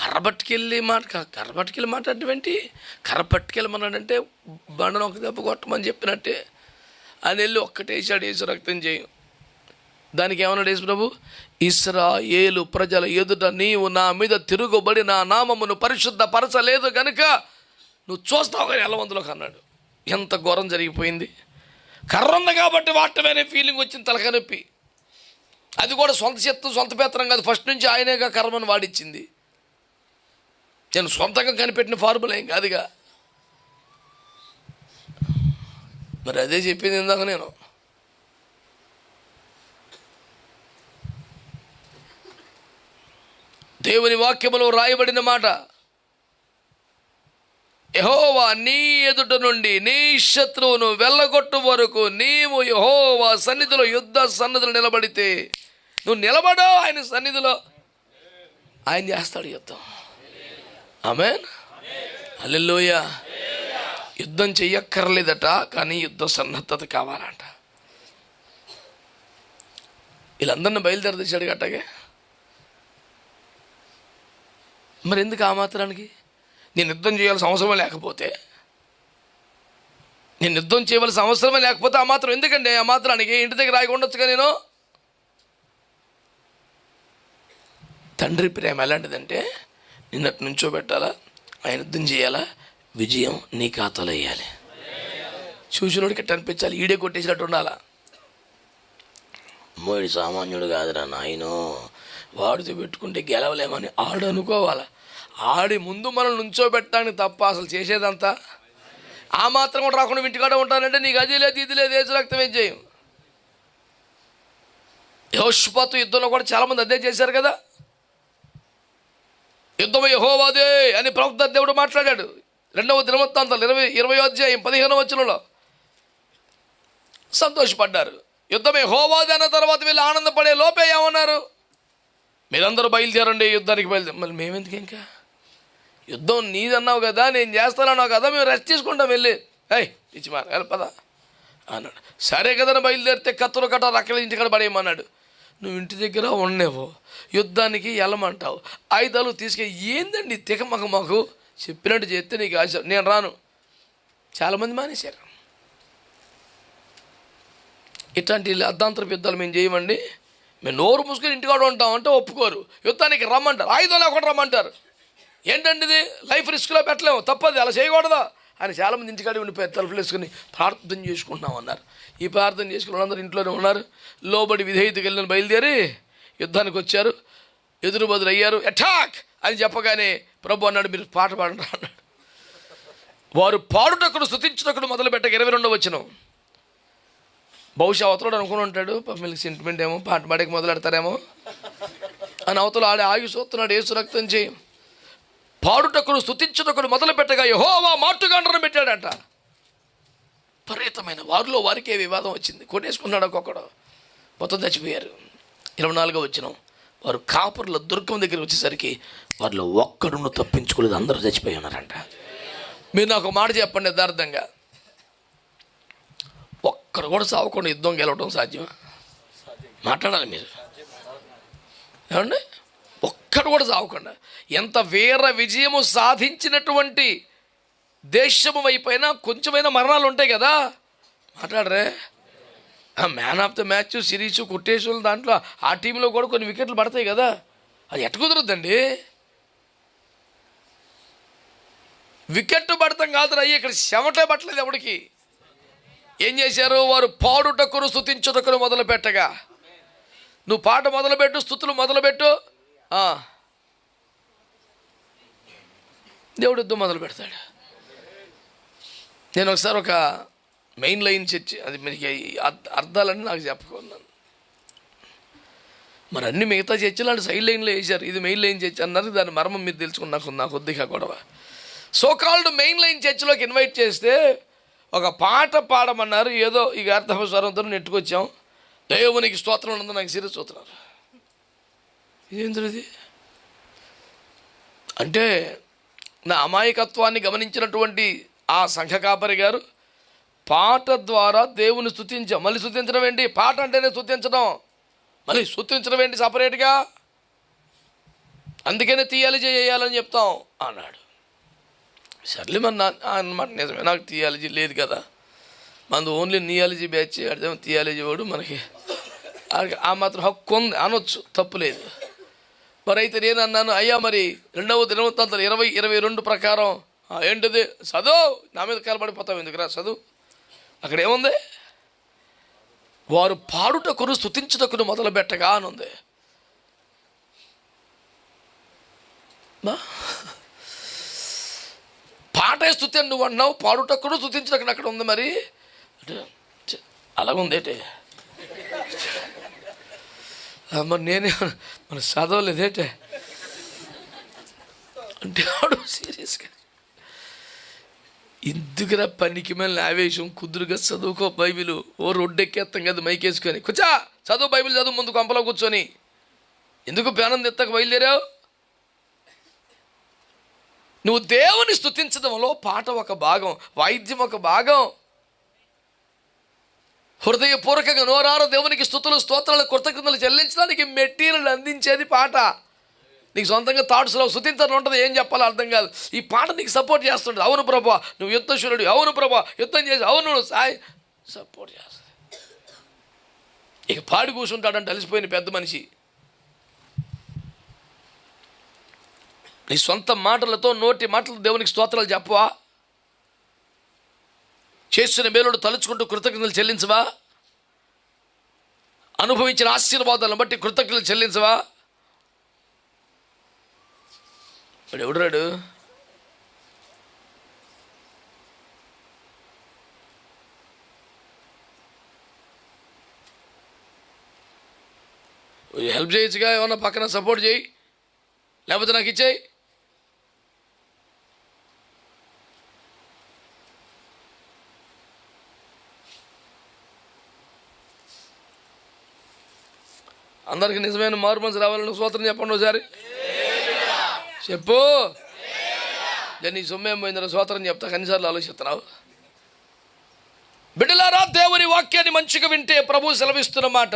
కర్ర పట్టుకెళ్ళి మాట కర్ర పట్టుకెళ్ళి మాట్లాడటం కర్ర పట్టుకెళ్ళమన్నాడంటే బండను ఒక దెబ్బ కొట్టమని చెప్పినట్టే. అని వెళ్ళి ఒక్కటేసాడు వేసి రక్తం చేయం. దానికి ఏమన్నాడు యేసు ప్రభు? ఇస్రాయేలు ప్రజల ఎదుట నీవు నా మీద తిరుగుబడి నా నామమును పరిశుద్ధ పరచలేదు నువ్వు చూస్తావు కానీ ఎల్లవంతులకు అన్నాడు. ఎంత ఘోరం జరిగిపోయింది. కర్ర ఉంది కాబట్టి వాటమేనే ఫీలింగ్ వచ్చింది తలకనొప్పి. అది కూడా సొంత చెత్త సొంత పేత్రం కాదు. ఫస్ట్ నుంచి ఆయనేగా కర్మను వాడిచ్చింది. నేను సొంతంగా కనిపెట్టిన ఫార్ములా ఏం కాదుగా. మరి అదే చెప్పింది ఇందాక నేను. దేవుని వాక్యములో రాయబడిన మాట యహోవా నీ ఎదుట నుండి నీ శత్రువును వెళ్ళగొట్టు వరకు నీవు యహోవా సన్నిధిలో యుద్ధ సన్నిధిలో నిలబడితే నువ్వు నిలబడవు ఆయన సన్నిధిలో. ఆయన చేస్తాడు యుద్ధం. ఆమెన్? అల్లెలోయ యుద్ధం చెయ్యక్కర్లేదట కానీ యుద్ధ సన్నద్ధత కావాలంట. వీళ్ళందరిని బయలుదేరదీశాడు గట్టగే. మరి ఎందుకు ఆ మాత్రానికి? నేను యుద్ధం చేయాల్సిన అవసరమే లేకపోతే. నేను యుద్ధం చేయవలసిన అవసరమే లేకపోతే ఆ మాత్రం ఎందుకండి? ఆ మాత్రానికి ఇంటి దగ్గర రాగి ఉండొచ్చుగా నేను? తండ్రి ప్రేమ ఎలాంటిదంటే నిన్నటి నుంచో పెట్టాలా? ఆయన యుద్ధం చేయాలా? విజయం నీ ఖాతాలో వేయాలి. చూసినోడికి ఎట్ట అనిపించాలి? ఈడే కొట్టేసినట్టు ఉండాలా? మోడి సామాన్యుడు కాదురా నాయనో. వాడితో పెట్టుకుంటే గెలవలేమని ఆడు అనుకోవాలా? ఆడి ముందు మనం నుంచోబెట్టడానికి తప్ప అసలు చేసేదంతా? ఆ మాత్రం కూడా రాకుండా ఇంటికాడ ఉంటానంటే నీకు అది లేదు ఇది లేదు ఏసు రక్తం ఏం చేయం? యోష్పాతు యుద్ధంలో కూడా చాలామంది అదే చేశారు కదా? యుద్ధం యహోవాదే అని ప్రవక్త దేవుడు మాట్లాడాడు. రెండవ దినవృత్తాంతాలు ఇరవై ఇరవై అధ్యాయం పదిహేను వచనంలో. సంతోషపడ్డారు. యుద్ధమే హోవాది అన్న తర్వాత వీళ్ళు ఆనందపడే లోపే ఏమన్నారు? మీరందరూ బయలుదేరండి యుద్ధానికి బయలుదేరు మళ్ళీ మేమెందుకు ఇంకా? యుద్ధం నీదన్నావు కదా నేను చేస్తానన్నావు కదా మేము రెస్ట్ తీసుకుంటాం వెళ్ళి. ఏయ్ ఇచ్చి మార వెళ్ళ పద. అన్నాడు. సరే కదా బయలుదేరితే కత్తులు కట్ట రక్కల ఇంటికాడ పడేయమన్నాడు. నువ్వు ఇంటి దగ్గర ఉండేవు యుద్ధానికి వెళ్ళమంటావు. ఆయుధాలు తీసుకె ఏందండి తికమక మాకు? చెప్పినట్టు చేస్తే నీకు ఆశ. నేను రాను. చాలామంది మానేశారు. ఇట్లాంటి అర్ధాంతర యుద్ధాలు మేము చేయమండి. మేము నోరు మూసుకొని ఇంటికాడ ఉంటాం అంటే ఒప్పుకోరు. యుద్ధానికి రమ్మంటారు. ఆయుధం లేకుండా రమ్మంటారు. ఏంటండి ఇది? లైఫ్ రిస్క్లో పెట్టలేము. తప్పది. అలా చేయకూడదా. అని చాలామంది ఇంటికాడ ఉండిపోయారు తలుపులు వేసుకుని ప్రార్థన చేసుకుంటున్నాం అన్నారు. ఈ ప్రార్థన చేసుకున్న అందరూ ఇంట్లోనే ఉన్నారు. లోబడి విధేయతకి వెళ్ళిన బయలుదేరి యుద్ధానికి వచ్చారు. ఎదురు బదులు అయ్యారు. అటాక్! అని చెప్పగానే ప్రభు అన్నాడు మీరు పాట పాడండి అన్నాడు. వారు పాడుటకుడు స్థుతించుటకుడు మొదలు పెట్టక ఇరవై రెండో వచ్చిన బహుశా అవతలడు అనుకుని ఉంటాడు పబ్లిక్ సెంటిమెంట్ ఏమో పాట పాడేకి మొదలెడతారేమో అని అవతల ఆడే ఆగి చూస్తున్నాడు ఏసు రక్తం చేయి. పాడుటకుడు స్థుతించుటకును మొదలు పెట్టగా యహోవా మాటుగాండ్రం పెట్టాడంట. విపరీతమైన వారిలో వారికే వివాదం వచ్చింది. కొట్టేసుకున్నాడు ఒక్కొక్కడు. మొత్తం చచ్చిపోయారు. ఇరవై నాలుగో వచ్చినాం వారు కాపుర్ల దుర్గం దగ్గర వచ్చేసరికి వారిలో ఒక్కడును తప్పించుకోలేదు అందరూ చచ్చిపోయి ఉన్నారంట. మీరు నాకు ఒక మాట చెప్పండి యథార్థంగా. ఒక్కరు కూడా సావకుండా యుద్ధం గెలవడం సాధ్యమా? మాట్లాడాలి మీరు. ఏమండి? ఒక్కడు కూడా చావకుండా ఎంత వీర విజయము సాధించినటువంటి దేశము వైపైనా కొంచెమైనా మరణాలు ఉంటాయి కదా. మాట్లాడరే. Man of the match series కొట్టేసులు దాంట్లో ఆ టీంలో కూడా కొన్ని వికెట్లు పడతాయి కదా. అది ఎట్ట కుదరద్దండి వికెట్ పడతాం కాదురా అయ్యి ఇక్కడ చెమటే పట్టలేదు ఎవడికి. ఏం చేశారు? వారు పాడుటకును స్థుతించుటకును మొదలు పెట్టగా నువ్వు పాట మొదలుపెట్టు స్థుతులు మొదలుపెట్టు. దేవుడు యుద్ధం మొదలు పెడతాడు. నేను ఒకసారి ఒక మెయిన్ లైన్ చర్చి అది మీకు అర్థ- అర్థాలన్నీ నాకు చెప్పుకున్నాను మరి అన్ని మిగతా చర్చలు అంటే సైడ్ లైన్లో వేశారు. ఇది మెయిన్ లైన్ చర్చ్ అన్నారు. దాని మర్మం మీరు తెలుసుకుని నాకు నా కొద్దిగా గొడవ. సో కాల్డ్ మెయిన్ లైన్ చర్చిలోకి ఇన్వైట్ చేస్తే ఒక పాట పాడమన్నారు. ఏదో ఈ గార్థవ స్వరంతో నెట్టుకొచ్చాం. దేవునికి స్తోత్రం ఉందని నాకు సిరీస్ చూస్తున్నారు ఇదేంద్రది అంటే నా అమాయకత్వాన్ని గమనించినటువంటి ఆ సంఘ కాపరి గారు పాట ద్వారా దేవుని స్తుతించాం మళ్ళీ స్థుతించడం ఏంటి? పాట అంటేనే స్థుతించడం మళ్ళీ స్థుతించడం ఏంటి సపరేట్గా? అందుకనే తీయాలి చేయాలని చెప్తాం అన్నాడు. సర్లే మరి అన్నమాట నిజమే. నాకు థియాలజీ లేదు కదా. మనది ఓన్లీ నియాలజీ బ్యాచ్ అదేమో థియాలజీ వాడు మనకి. ఆ- ఆ మాత్రం హక్కు ఉంది. అనొచ్చు. తప్పు లేదు. మరి అయితే నేను అన్నాను అయ్యా మరి రెండవ దినవృత్తాంతాలు ఇరవై ఇరవై రెండు ప్రకారం. ఏంటిది? చదువు. నా మీద కలబడిపోతావు ఎందుకురా చదువు? అక్కడ ఏముంది వారు పాడుటకును స్థుతించుటకును మొదలు పెట్టగా అని ఉంది పాటే స్థుతి నువ్వు అన్నావు పాడుటకును స్థుతించటకును అక్కడ ఉంది మరి. అలాగుంది ఏంటి మరి నేనే మన చదవలేదేటే అంటే ఆడు సీరియస్గా. ఎందుకురా పనికి మళ్ళీ ఆవేశం కుదురుగా చదువుకో బైబిల్. ఓ రొడ్డెక్కేస్తాం కదా మైకేసుకొని కూర్చా చదువు బైబిల్ చదువు ముందు కొంపలో కూర్చొని. ఎందుకు ప్రాణం తెత్తకు బయలుదేరావు? నువ్వు దేవుని స్థుతించడంలో పాట ఒక భాగం వాయిద్యం ఒక భాగం. హృదయపూర్వకంగా నోరారు దేవునికి స్థుతులు స్తోత్రాలు కృతజ్ఞతలు చెల్లించడానికి మెటీరియల్ అందించేది పాట. నీకు సొంతంగా థాట్స్లో స్థుతించడం ఉంటుంది ఏం చెప్పాలో అర్థం కాదు. ఈ పాట నీకు సపోర్ట్ చేస్తుంటుంది. అవును ప్రభా నువ్వు యుద్ధశూరుడు అవును ప్రభా యుద్ధం చేసి అవును సాయి సపోర్ట్ చేస్తుంది ఇక పాడి కూర్చుంటాడంటే అలసిపోయిన పెద్ద మనిషి. నీ సొంత మాటలతో నోటి మాటలు దేవునికి స్తోత్రాలు చెప్పవా? చేసిన మేలుడు తలుచుకుంటూ కృతజ్ఞతలు చెల్లించవా? అనుభవించిన ఆశీర్వాదాలను బట్టి కృతజ్ఞతలు చెల్లించవా? ఇప్పుడు ఎవడు హెల్ప్ చేయొచ్చుగా ఏమన్నా పక్కన సపోర్ట్ చేయి. లేకపోతే నాకు ఇచ్చేయి. అందరికి నిజమైన మారు మనసు రావాలని సూత్రం చెప్పండి ఒకసారి చెప్పు నీ సొమ్మేం పోయిందో సూత్రం చెప్తా కనీసార్లు ఆలోచిస్తున్నావు బిడ్డలారా దేవుని వాక్యాన్ని మంచిగా వింటే ప్రభు సెలవిస్తున్న మాట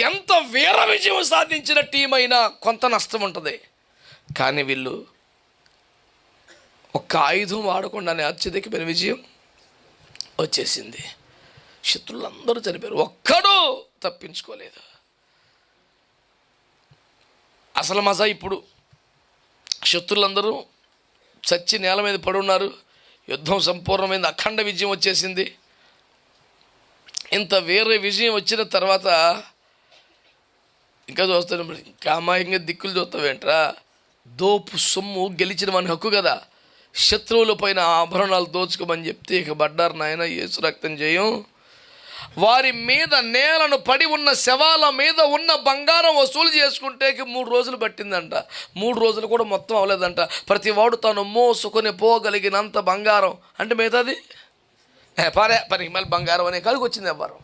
ఎంత వీర విజయం సాధించిన టీం అయినా కొంత నష్టం ఉంటుంది కానీ వీళ్ళు ఒక్క ఆయుధం వాడకుండానే అత్యధికమైన విజయం వచ్చేసింది శత్రులందరూ చనిపోయారు. ఒక్కడూ తప్పించుకోలేదు. అసలు మజా ఇప్పుడు. శత్రులందరూ చచ్చి నేల మీద పడున్నారు. యుద్ధం సంపూర్ణమైంది. అఖండ విజయం వచ్చేసింది. ఇంత వేరే విజయం వచ్చిన తర్వాత ఇంకా చూస్తాను మరి. ఇంకా అమాయంగా దిక్కులు చూస్తావేంట్రా దోపు సొమ్ము గెలిచిన మన హక్కు కదా. శత్రువుల పైన ఆభరణాలు దోచుకోమని చెప్తే ఇక బడ్డారు నాయన. ఏసు రక్తం చేయం వారి మీద నేలను పడి ఉన్న శవాల మీద ఉన్న బంగారం వసూలు చేసుకుంటే మూడు రోజులు పట్టిందంట. మూడు రోజులు కూడా మొత్తం అవ్వలేదంట. ప్రతి వాడు తను మోసుకొని పోగలిగినంత బంగారం. అంటే మిగతాది? పరే పారే పనికి మళ్ళీ బంగారం అనే కాడికి వచ్చింది ఎవ్వరు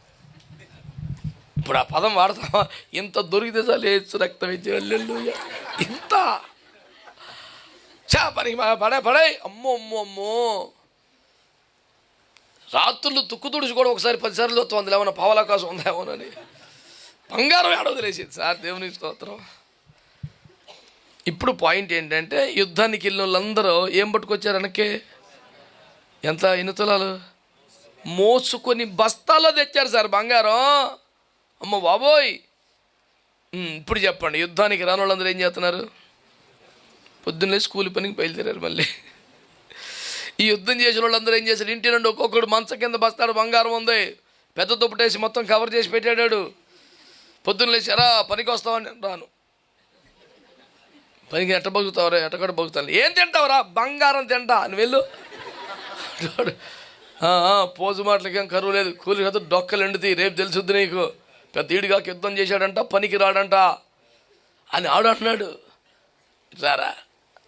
ఇప్పుడు ఆ పదం వాడతామా ఇంత దొరికితే చాలు ఏసు రక్తం ఇచ్చి వెళ్ళు ఇంత. చా పనికి పడే పడే అమ్మో అమ్మో అమ్మో. రాత్రులు తుక్కు తుడిచి కూడా ఒకసారి పదిసార్లు వస్తుంది ఏమైనా పావలాకాశం ఉందేమోనని బంగారం ఏడో తెలిసింది సార్ దేవుని స్తోత్రం. ఇప్పుడు పాయింట్ ఏంటంటే యుద్ధానికి వెళ్ళిన వాళ్ళందరూ ఏం పట్టుకొచ్చారు వెనక్కి? ఎంత ఎన్ని తులాలు? మోసుకొని బస్తాలో తెచ్చారు సార్ బంగారం. అమ్మ బాబోయ్! ఇప్పుడు చెప్పండి యుద్ధానికి రాని వాళ్ళందరూ ఏం చేస్తున్నారు? పొద్దున్నే స్కూల్ పనికి బయలుదేరారు మళ్ళీ. ఈ యుద్ధం చేసిన వాళ్ళందరూ ఏం చేశారు? ఇంటి నుండి ఒక్కొక్కడు మంచ కింద బస్తాడు బంగారం ఉంది. పెద్ద దుప్పటేసి మొత్తం కవర్ చేసి పెట్టాడాడు. పొద్దున్న లేచారా పనికి వస్తావని రాను. పనికి ఎట్ట బగుతావరా ఎట్ట కూడా బగుతాను ఏం తింటావురా బంగారం తింటా అని వెళ్ళు. అంటాడు. "ఆ, ఆ, పోజు మాటలకేం కరువు లేదు. కూలి కదా డొక్కలు ఎండుతాయి రేపు తెలుసుద్ది నీకు. పెద్ద ఈడిగా యుద్ధం చేశాడంట పనికి రాడంట అని ఆడు అంటున్నాడు. రారా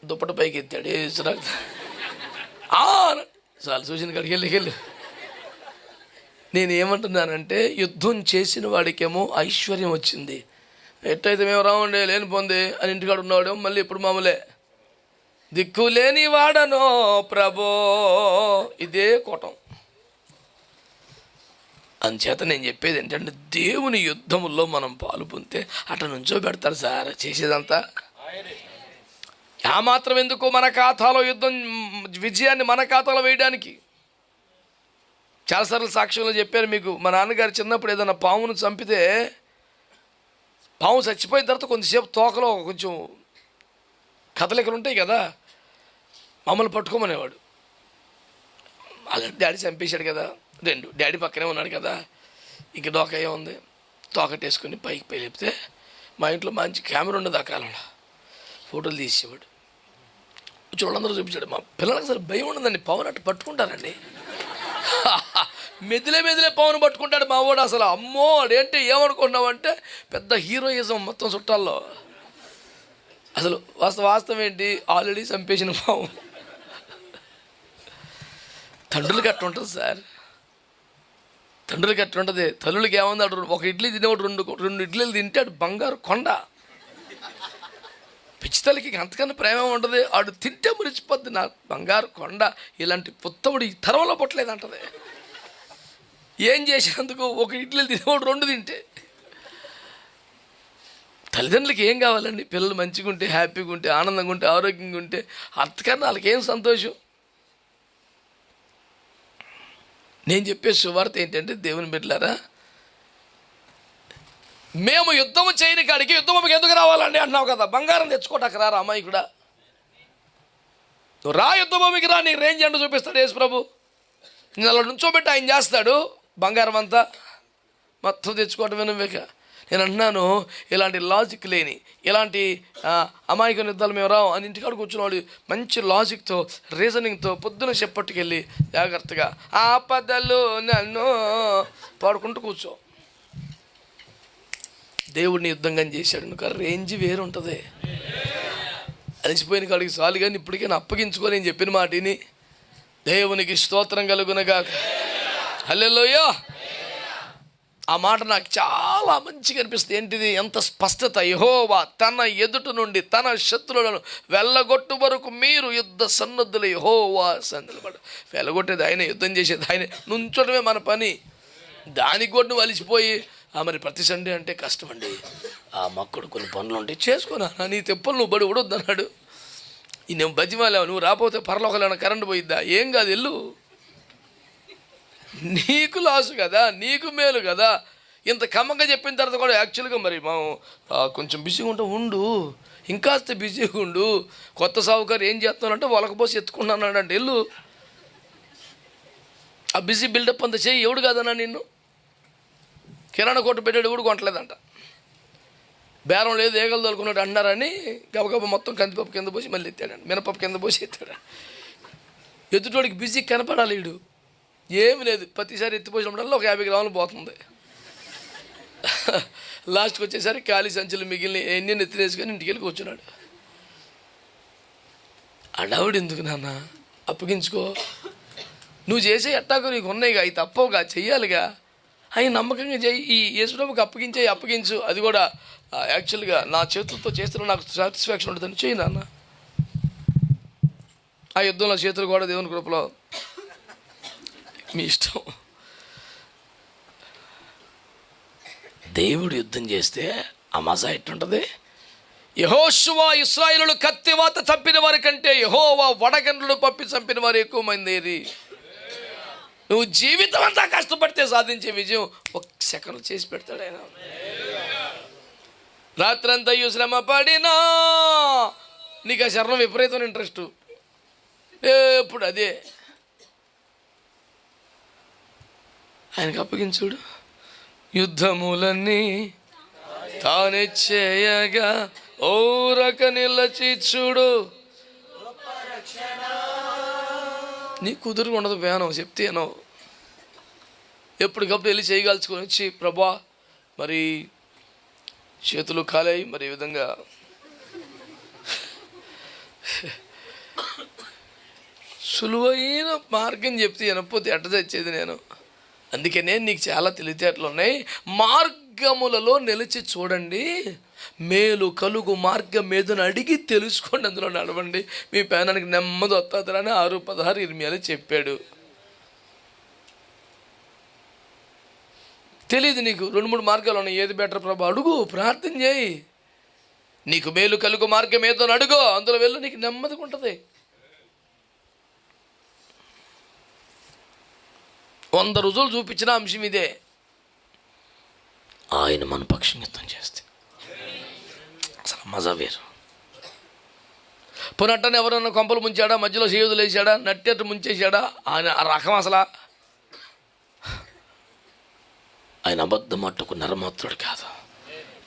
దుప్పటి పైకి ఎత్తాడు ఏ చాలు చూసిన కాడికి వెళ్ళి వెళ్ళు. నేను ఏమంటున్నానంటే యుద్ధం చేసిన వాడికేమో ఐశ్వర్యం వచ్చింది. ఎట్టయితే మేము రావండి లేని పొంది అని ఇంటికాడ ఉన్నాడు మళ్ళీ ఇప్పుడు మామూలే. దిక్కు లేని వాడనో ప్రభో ఇదే కోటం. అందుచేత నేను చెప్పేది ఏంటంటే దేవుని యుద్ధముల్లో మనం పాలు పొందితే అటు నుంచో పెడతారు సార్ చేసేదంతా. ఆ మాత్రం ఎందుకు మన ఖాతాలో యుద్ధం విజయాన్ని మన ఖాతాలో వేయడానికి. చాలాసార్లు సాక్ష్యంలో చెప్పారు మీకు మా నాన్నగారు చిన్నప్పుడు ఏదైనా పామును చంపితే పాము చచ్చిపోయిన తర్వాత కొంతసేపు తోకలో కొంచెం కదలికలు ఉంటాయి కదా మమ్మల్ని పట్టుకోమనేవాడు. ఆల్రెడీ డాడీ చంపేశాడు కదా రెండు డాడీ పక్కనే ఉన్నాడు కదా ఇంక డోక ఏముంది? తోకటేసుకుని పైకి పై లేపితే మా ఇంట్లో మంచి కెమెరా ఉండదు ఆ కాలంలో. ఫోటోలు తీసేవాడు. చూడందరూ చూపించాడు. మా పిల్లలకు అసలు భయం ఉండదండి. పవన్ అట్టు పట్టుకుంటారండి. మెదిలే మెదిలే పవన్ పట్టుకుంటాడు మా వాడు అసలు. అమ్మో అదేంటి ఏమనుకున్నామంటే పెద్ద హీరోయిజం మొత్తం చుట్టాల్లో. అసలు వాస్తవ వాస్తవం ఏంటి? ఆల్రెడీ చంపేసిన పాము తండ్రులకి అట్లా ఉంటుంది సార్. తండ్రులకి అట్లా ఉంటుంది. తల్లులకి ఏముంది? అటు ఒక ఇడ్లీ తినేవాడు రెండు రెండు ఇడ్లీలు తింటాడు బంగారు కొండ. పిచ్చితలకి అంతకన్నా ప్రేమ ఉంటుంది ఆడు తింటే మురిచిపోద్ది నా బంగారు కొండ ఇలాంటి పుత్తవుడు ఈ తరంలో పుట్టలేదు అంటది ఏం చేసినందుకు ఒక ఇడ్లీ తినేవాడు రెండు తింటే? తల్లిదండ్రులకి ఏం కావాలండి? పిల్లలు మంచిగా ఉంటే హ్యాపీగా ఉంటే ఆనందంగా ఉంటే ఆరోగ్యంగా ఉంటే అంతకన్నా వాళ్ళకి ఏం సంతోషం? నేను చెప్పే శువార్త ఏంటంటే దేవుని బిడ్డలారా మేము యుద్ధము చేయని కాడికి యుద్ధం మీకు ఎందుకు రావాలండి అన్నావు కదా. బంగారం తెచ్చుకోటాక రారా అమ్మాయి కూడా నువ్వు రా యుద్ధభూమికి రా నీ రేంజ్ అంటూ చూపిస్తాడు యేసు ప్రభు. నేను అలా నుంచోబెట్టి ఆయన చేస్తాడు బంగారం అంతా. మొత్తం తెచ్చుకోవటం వినవేక నేను అంటున్నాను ఇలాంటి లాజిక్ లేని ఇలాంటి అమాయక యుద్ధాలు మేము రావు. అని ఇంటికాడ కూర్చున్నవాడు మంచి లాజిక్తో రీజనింగ్తో పొద్దున చెప్పట్టుకెళ్ళి జాగ్రత్తగా ఆపదలు నన్ను పాడుకుంటూ కూర్చో. దేవుడిని యుద్ధంగా చేశాడు. నువ్వు రేంజ్ వేరు ఉంటుంది అలసిపోయిన కాడికి చాలు కానీ ఇప్పటికైనా అప్పగించుకొని నేను చెప్పిన మాటిని దేవునికి స్తోత్రం కలుగునగా హల్లెలూయా. ఆ మాట నాకు చాలా మంచిగా అనిపిస్తుంది. ఏంటిది? ఎంత స్పష్టత. యహోవా తన ఎదుట నుండి తన శత్రువులను వెళ్ళగొట్టు వరకు మీరు యుద్ధ సన్నద్ధులు. యహోవా సన్నద్ధులు వెళ్ళగొట్టేది ఆయన యుద్ధం చేసేది ఆయన. నుంచడమే మన పని. దానికి కూడా నువ్వు అలిసిపోయి మరి ప్రతి సండే అంటే కష్టం అండి ఆ మక్కడు కొన్ని పనులు ఉంటాయి. చేసుకున్నా నీ తెప్పలు నువ్వు బడి ఉడొద్దు అన్నాడు నేను బతిమాలేవు నువ్వు రాకపోతే పరలోకలేనా కరెంట్ పోయిద్దా? ఏం కాదు ఎల్లు నీకు లాసు కదా నీకు మేలు కదా. ఇంత కమ్మగా చెప్పిన తర్వాత కూడా యాక్చువల్గా మరి మనం కొంచెం బిజీగా ఉంటే ఉండు. ఇంకాస్త బిజీగా ఉండు. కొత్త సావుకారు ఏం చేస్తున్నానంటే వలకపోసి ఎత్తుకున్నాను ఇల్లు ఆ బిజీ బిల్డప్ అంత చేయి ఎవడు కాదన్నా నిన్ను? కిరాణా కొట్టు పెట్టాడు కూడా కొనట్లేదంట. బేరం లేదు ఏగలు తోలుకున్నాడు అన్నారని గబగబ మొత్తం కందిపప్పు కింద పోసి మళ్ళీ ఎత్తాడు మినపప్పు కింద పోసి ఎత్తాడు ఎదుటోడికి బిజీ కనపడాలి వీడు. ఏమి లేదు ప్రతిసారి ఎత్తిపోసినప్పుడల్లా ఒక యాభై గ్రాములు పోతుంది. లాస్ట్కి వచ్చేసరికి ఖాళీ సంచులు మిగిలిన ఎన్ని ఎత్తినేసుకొని ఇంటికి వెళ్ళి కూర్చున్నాడు. అడావుడు ఎందుకు నాన్న? అప్పగించుకో. నువ్వు చేసే ఎట్టాకు నీకు ఉన్నాయిగా అవి తప్పవుగా చెయ్యాలిగా. అవి నమ్మకంగా చేయి ఈ యేసుప్రభుకి అప్పగించే అప్పగించు. అది కూడా యాక్చువల్గా నా చేతులతో చేస్తున్న నాకు సాటిస్ఫాక్షన్ ఉంటుందని చెయ్యి నాన్న. ఆ యుద్ధంలో చేతులు కూడా దేవుని కృపలో మీ ఇష్టం. దేవుడు యుద్ధం చేస్తే ఆ మజా ఎట్టుంటుంది? యహోశువా ఇస్రాయిలు కత్తివాత చంపిన వారి కంటే యహోవా వడగండ్లు పప్పి చంపిన వారు ఎక్కువ మంది ఏరి నువ్వు జీవితం అంతా కష్టపడితే సాధించే విజయం ఒక సెకండ్ చేసి పెడతాడు ఆయన. రాత్రంతా ఈ శ్రమ పడినా నీకు ఆ శరణం విపరీతమైన ఇంట్రెస్ట్ ఎప్పుడు అదే. ఆయనకు అప్పగించుడు. యుద్ధములన్నీ తానే చేయగా ఓరక నిలచి చూడు నీ కుదురు ఉండదు వేనం చెప్తేనో ఎప్పటికప్పుడు వెళ్ళి చేయగలుచుకొని వచ్చి ప్రభా మరి చేతులు కాలాయి మరి ఈ విధంగా. సులువైన మార్గం చెప్తే వినకపోతే ఎట్ట తెచ్చేది నేను? అందుకనే నీకు చాలా తెలివితేటలు ఉన్నాయి. మార్గములలో నిలిచి చూడండి. మేలు కలుగు మార్గం ఏదని అడిగి తెలుసుకోండి. అందులో నడవండి. మీ పేనానికి నెమ్మది వస్తుందని ఆరు పదహారు ఇరిమియాలు చెప్పాడు. తెలియదు నీకు. రెండు మూడు మార్గాలు ఉన్నాయి. ఏది బెటర్ ప్రభా? అడుగు. ప్రార్థన చేయి. నీకు మేలు కలుగు మార్గం ఏదో అడుగో అడుగు. అందులో వెళ్ళు. నీకు నెమ్మదిగా ఉంటుంది. వంద రుజువులు చూపించిన అంశం ఇదే. ఆయన మన పక్షం యుద్ధం చేస్తే. అసలు మజా వేరు. పునట్టని ఎవరన్నా కొంపలు ముంచాడా మధ్యలో చేయుదులు వేసాడా నట్టెట్టు ముంచేసాడా ఆయన ఆ రకం అసలా. ఆయన అబద్ధం అట్టుకు నరమాత్రుడు కాదు.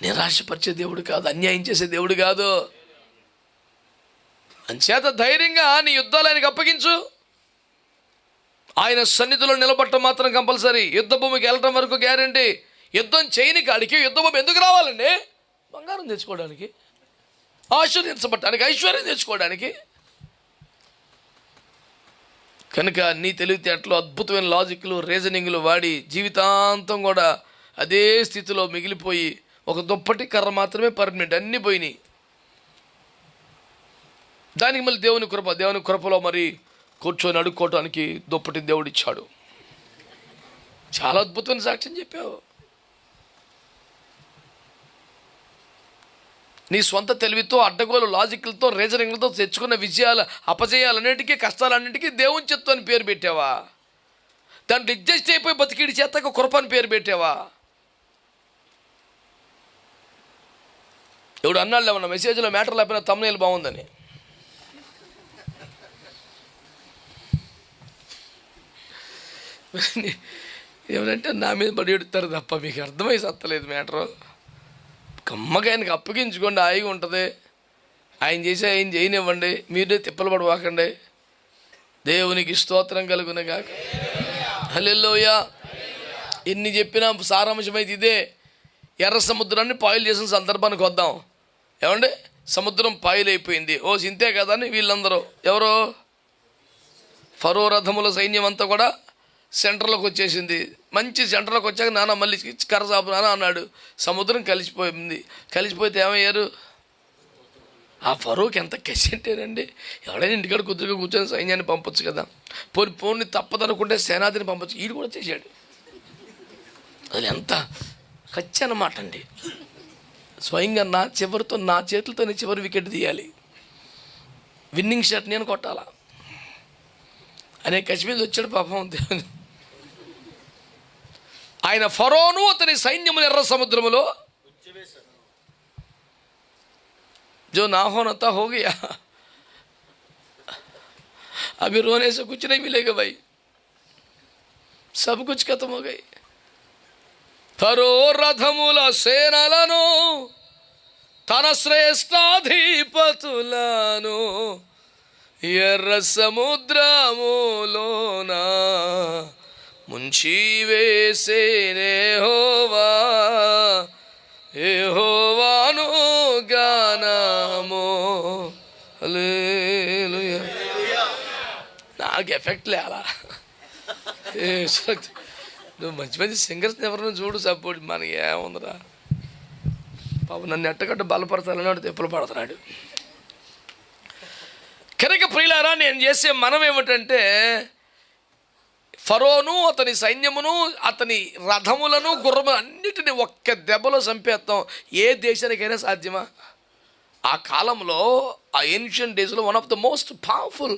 నిరాశపరిచే దేవుడు కాదు అన్యాయం చేసే దేవుడు కాదు. అంచేత ధైర్యంగా నీ యుద్ధాలు ఆయనకి అప్పగించు. ఆయన సన్నిధిలో నిలబడటం మాత్రం కంపల్సరీ. యుద్ధ భూమికి వెళ్ళటం వరకు గ్యారంటీ. యుద్ధం చేయని కాడికి యుద్ధ భూమి ఎందుకు రావాలండి? బంగారం తెచ్చుకోవడానికి ఆశ్చర్యించబట్టడానికి ఐశ్వర్యం తెచ్చుకోవడానికి. కనుక నీ తెలివితేటలు అద్భుతమైన లాజిక్లు రీజనింగ్లు వాడి జీవితాంతం కూడా అదే స్థితిలో మిగిలిపోయి ఒక దుప్పటి కర్ర మాత్రమే పర్మనెంట్ అన్నీ పోయినాయి. దానికి మళ్ళీ దేవుని కృప దేవుని కృపలో మరి కూర్చొని అడుక్కోవటానికి దుప్పటి దేవుడిచ్చాడు. చాలా అద్భుతమైన సాక్ష్యం చెప్పావు. నీ సొంత తెలివితో అడ్డగోలు లాజిక్లతో రీజనింగ్లతో తెచ్చుకున్న విజయాలు అపజయాలన్నిటికీ కష్టాలన్నిటికీ దేవుని చెత్త అని పేరు పెట్టావా? దాంట్లో అడ్జస్ట్ అయిపోయి బతికిడి చేతకు కృప పేరు పెట్టావా? ఎవడు అన్నాడు లేమన్నా మెసేజ్లో మ్యాటర్ లేకపోయినా తమ్నేలు బాగుందని? ఏమంటే నా మీద పడి ఎడుతారు తప్ప మీకు అర్థమై సత్తలేదు మ్యాటరు. కమ్మగా ఆయనకి అప్పగించుకోండి హాయిగా ఉంటుంది. ఆయన చేసి ఆయన చేయనివ్వండి. మీరే తిప్పలు పడవాకండి దేవునికి స్తోత్రం కలుగునగాక హలెల్లోయా. ఎన్ని చెప్పినా సారాంశమైతే ఇదే. ఎర్ర సముద్రాన్ని పాయిల్ చేసిన సందర్భానికి వద్దాం. ఏమండి? సముద్రం పాయిల్ అయిపోయింది. ఓ సింతే కదా అని వీళ్ళందరూ. ఎవరు? ఫరో రథముల సైన్యం అంతా కూడా సెంటర్లోకి వచ్చేసింది. మంచి సెంటర్లోకి వచ్చాక నాన్న మళ్ళీ కర్ర సాపు నాన్న అన్నాడు. సముద్రం కలిసిపోయింది. కలిసిపోతే ఏమయ్యారు? ఆ ఫరూక్ ఎంత కసింటేనండి ఎవడైనా ఇంటికాడ కుదురుగా కూర్చొని సైన్యాన్ని పంపొచ్చు కదా. పోని పోని తప్పదనుకుంటే సేనాధిని పంపొచ్చు. ఈడు కూడా చేశాడు. అది ఎంత ఖచ్చి అన్నమాట అండి. స్వయంగా నా చివరితో నా చేతులతోనే చివరి వికెట్ తీయాలి. విన్నింగ్ షాట్ నేను కొట్టాలా? అనే కశ్మీర్ మీద వచ్చాడు పాపం దేవుని ఆయన ఫరోను అతని సైన్యములు ఎర్ర సముద్రములో जो ना होना था हो गया अभी रोने से कुछ नहीं मिलेगा भाई सब कुछ खत्म हो गई ఫరో రథముల సేనలను తన శ్రేష్టాధిపతులను ఎర్ర సముద్రములోన ముంచి వేసేనే హోవా ఏహోవాను గానము. హల్లెలూయా. నాకు ఎఫెక్ట్ లేలా. ఏ నువ్వు మంచి మంచి సింగర్స్ ఎవరైనా చూడు సపోర్ట్. మనకి ఏముందిరా? పాపం నన్ను ఎట్టగట్ట బలపడతానన్నాడు తెప్పులు పడుతున్నాడు. కనుక ప్రియులారా నేను చేసే మనం ఏమిటంటే ఫరోను అతని సైన్యమును అతని రథములను గుర్రము అన్నిటిని ఒక్క దెబ్బలో చంపేస్తాం. ఏ దేశానికైనా సాధ్యమా? ఆ కాలంలో ఆ ఏన్షియన్ డేస్లో one of the most powerful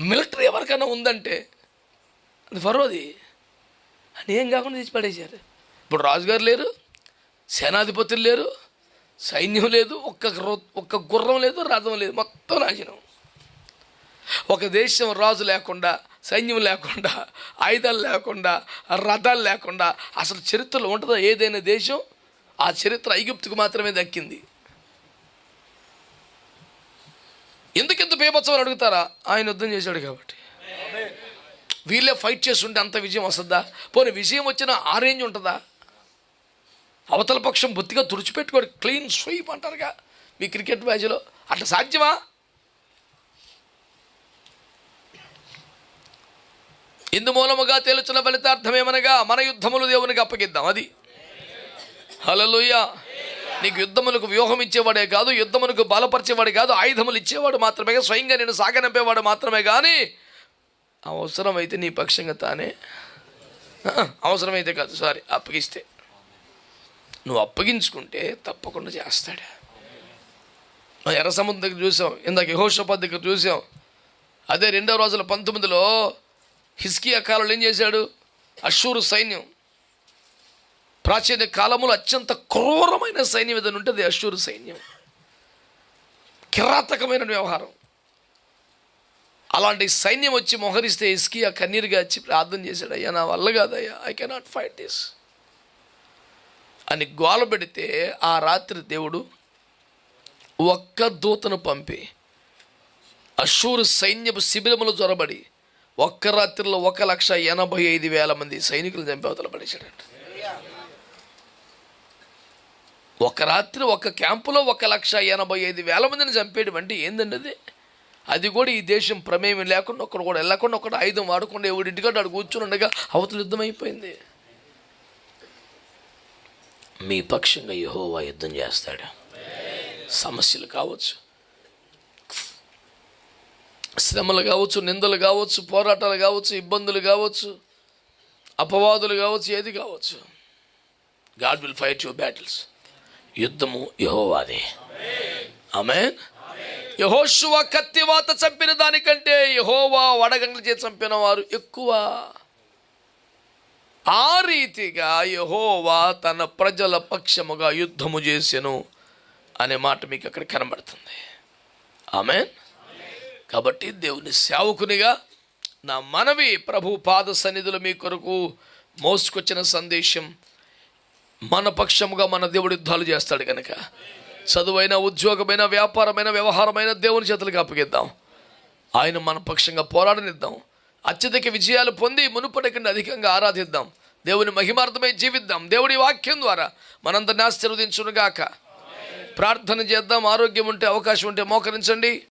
military ఎవరికైనా ఉందంటే అది ఫరోది. అని ఏం కాకుండా తీసి పడేశారు ఇప్పుడు రాజుగారు లేరు సేనాధిపతులు లేరు సైన్యం లేదు ఒక్క ఒక్క గుర్రం లేదు రథం లేదు మొత్తం నాశనం. ఒక దేశం రాజు లేకుండా సైన్యం లేకుండా ఆయుధాలు లేకుండా రథాలు లేకుండా అసలు చరిత్రలో ఉంటుందా ఏదైనా దేశం? ఆ చరిత్ర ఐగుప్తుకు మాత్రమే దక్కింది. ఎందుకు ఎంత అని అడుగుతారా? ఆయన యుద్ధం చేశాడు కాబట్టి. వీళ్ళే ఫైట్ చేస్తుంటే అంత విజయం వస్తుందా? పోనీ విజయం వచ్చిన ఆ రేంజ్ ఉంటుందా? అవతల పక్షం బొత్తిగా తుడిచిపెట్టుకోడు క్లీన్ స్వీప్ అంటారుగా మీ క్రికెట్ మ్యాచ్లో. అట్లా సాధ్యమా? ఇందు మూలముగా తేలుచున్న ఫలితార్థమేమనగా మన యుద్ధములు దేవునికి అప్పగిద్దాం. అది. హలలుయ నీకు యుద్ధములకు వ్యూహం ఇచ్చేవాడే కాదు యుద్ధములకు బలపరిచేవాడు కాదు ఆయుధములు ఇచ్చేవాడు మాత్రమే. స్వయంగా నేను సాగనంపేవాడు మాత్రమే కానీ అవసరమైతే నీ పక్షంగా తానే. అవసరమైతే కాదు సారీ అప్పగిస్తే. నువ్వు అప్పగించుకుంటే తప్పకుండా చేస్తాడు. ఎర్ర సముద్రం దగ్గర చూసాం ఇందాక యహోషపాద్ దగ్గర చూసాం అదే రెండవ రోజుల పంతొమ్మిదిలో హిస్కియా కాలంలో ఏం చేశాడు? అశూరు సైన్యం. ప్రాచీన కాలంలో అత్యంత క్రూరమైన సైన్యం ఏదైనా ఉంటుంది అషూరు సైన్యం. కిరాతకమైన వ్యవహారం. అలాంటి సైన్యం వచ్చి మొహరిస్తే హిస్కియా కన్నీరుగా వచ్చి ప్రార్థన చేశాడు అయ్యా నా వల్ల కాదయ్యా ఐ కెనాట్ ఫైట్ దిస్ అని గోల పెడితే ఆ రాత్రి దేవుడు ఒక్క దూతను పంపి అశూరు సైన్యపు శిబిరములు జొరబడి ఒక్క రాత్రిలో ఒక లక్ష ఎనభై ఐదు వేల మంది సైనికులు చంపేవతలు పడేశాడంట. ఒక రాత్రి ఒక క్యాంపులో ఒక లక్ష ఎనభై ఐదు వేల మందిని చంపేయడం అంటే ఏందండి అది? అది కూడా ఈ దేశం ప్రమేయం లేకుండా ఒకడు కూడా వెళ్ళకుండా ఒకడు ఆయుధం వాడకుండా ఎవడి ఇంటికంటే అడు కూర్చుని ఉండగా అవతల యుద్ధం అయిపోయింది. మీ పక్షంగా యహోవా యుద్ధం చేస్తాడు. సమస్యలు కావచ్చు. శ్రమలు కావచ్చు నిందలు కావచ్చు పోరాటాలు కావచ్చు ఇబ్బందులు కావచ్చు అపవాదులు కావచ్చు ఏది కావచ్చు. God will fight your battles యుద్ధము యహోవాదే. ఆమె యహోశువ కత్తివాత చంపిన దానికంటే యహోవా వడగండ్ల చేతి చంపిన వారు ఎక్కువ. ఆ రీతిగా యహోవా తన ప్రజల పక్షముగా యుద్ధము చేసెను అనే మాట మీకు అక్కడ కనబడుతుంది. ఆమె కాబట్టి దేవుని సేవకునిగా నా మనవి ప్రభు పాద సన్నిధులు మీ కొరకు మోసుకొచ్చిన సందేశం మన పక్షముగా మన దేవుడు యుద్ధాలు చేస్తాడు కనుక. చదువైన ఉద్యోగమైన వ్యాపారమైన వ్యవహారమైన దేవుని చేతులకు అప్పగిద్దాం. ఆయన మన పక్షంగా పోరాడనిద్దాం. అత్యధిక విజయాలు పొంది మునుపటి కంటే అధికంగా ఆరాధిద్దాం. దేవుని మహిమార్థమై జీవిద్దాం. దేవుడి వాక్యం ద్వారా మనందరిని ఆశీర్వదించునుగాక. ప్రార్థన చేద్దాం. ఆరోగ్యం ఉంటే అవకాశం ఉంటే మోకరించండి.